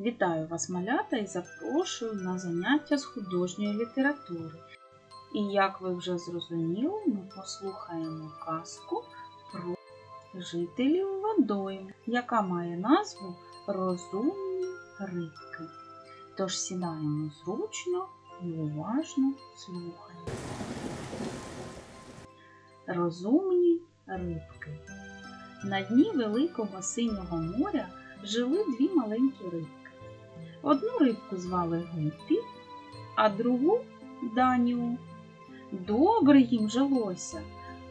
Вітаю вас, малята, і запрошую на заняття з художньої літератури. І як ви вже зрозуміли, ми послухаємо казку про жителів водойм, яка має назву Розумні рибки. Тож сідаємо зручно і уважно слухаємо. Розумні рибки. На дні великого синього моря жили дві маленькі рибки. Одну рибку звали Гуппі, а другу Данію. Добре їм жилося.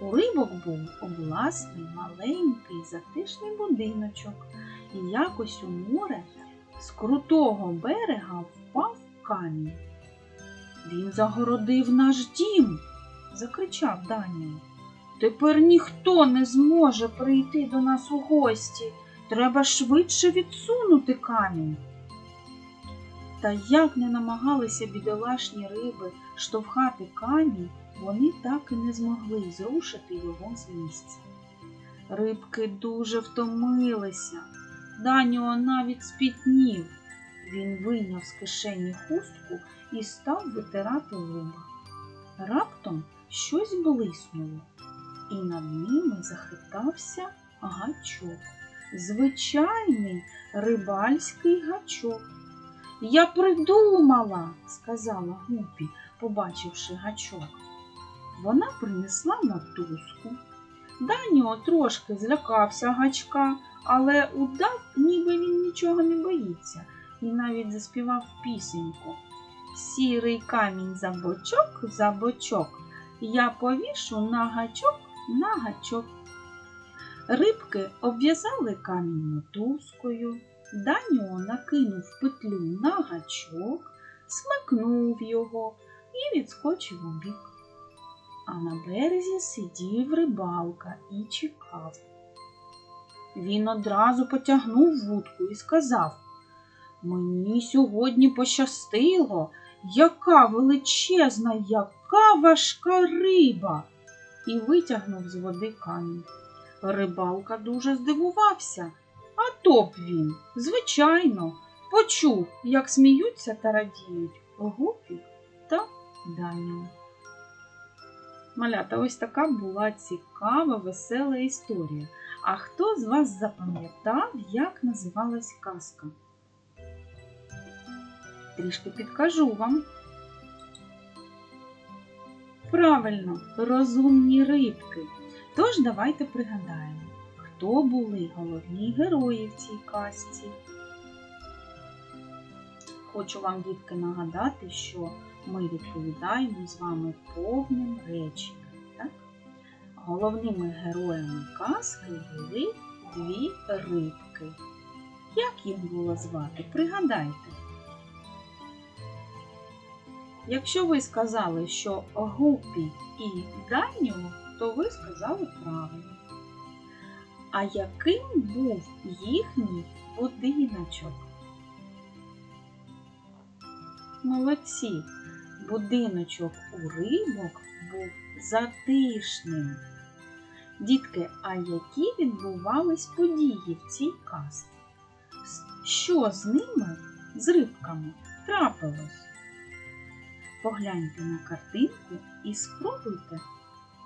У рибок був власний маленький затишний будиночок, і якось у море з крутого берега впав камінь. Він загородив наш дім, закричав Данію. Тепер ніхто не зможе прийти до нас у гості. Треба швидше відсунути камінь. Та як не намагалися бідолашні риби штовхати камінь, вони так і не змогли зрушити його з місця. Рибки дуже втомилися. Даніо навіть спітнів. Він вийняв з кишені хустку і став витирати лоба. Раптом щось блиснуло, і над ними захитався гачок. Звичайний рибальський гачок. Я придумала, сказала Гупі, побачивши гачок. Вона принесла мотузку. Даніо трошки злякався гачка, але удав, ніби він нічого не боїться, і навіть заспівав пісеньку. Сірий камінь за бочок, за бочок, я повішу на гачок, на гачок. Рибки обв'язали камінь мотузкою, Даніо накинув петлю на гачок, смикнув його і відскочив у бік. А на березі сидів рибалка і чекав. Він одразу потягнув вудку і сказав Мені сьогодні пощастило, яка величезна, яка важка риба, і витягнув з води камінь. Рибалка дуже здивувався. А то б він, звичайно, почув, як сміються та радіють Гупі та Даню. Малята, ось така була цікава, весела історія. А хто з вас запам'ятав, як називалась казка? Трішки підкажу вам. Правильно, розумні рибки. Тож давайте пригадаємо, хто були головні герої в цій казці. Хочу вам, дітки, нагадати, що ми відповідаємо з вами повним реченням. Так? Головними героями казки були дві рибки. Як їх було звати? Пригадайте. Якщо ви сказали, що Гупі і Даню, то ви сказали правильно. А яким був їхній будиночок? Молодці! Будиночок у рибок був затишним. Дітки, а які відбувались події в цій казці? Що з ними, з рибками, трапилось? Погляньте на картинку і спробуйте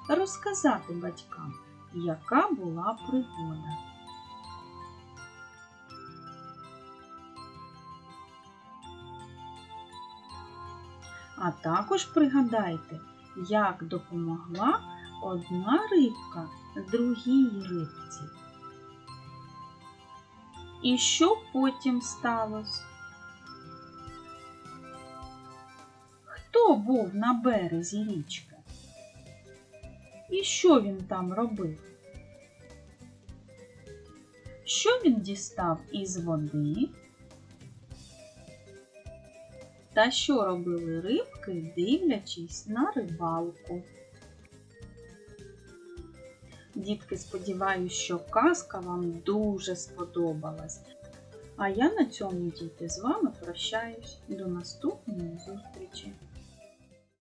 розказати батькам, яка була пригода. А також пригадайте, як допомогла одна рибка другій рибці. І що потім сталося? Хто був на березі річки? І що він там робив? Що він дістав із води? Та що робили рибки, дивлячись на рибалку? Дітки, сподіваюся, що казка вам дуже сподобалась. А я на цьому, діти, з вами прощаюсь. До наступної зустрічі!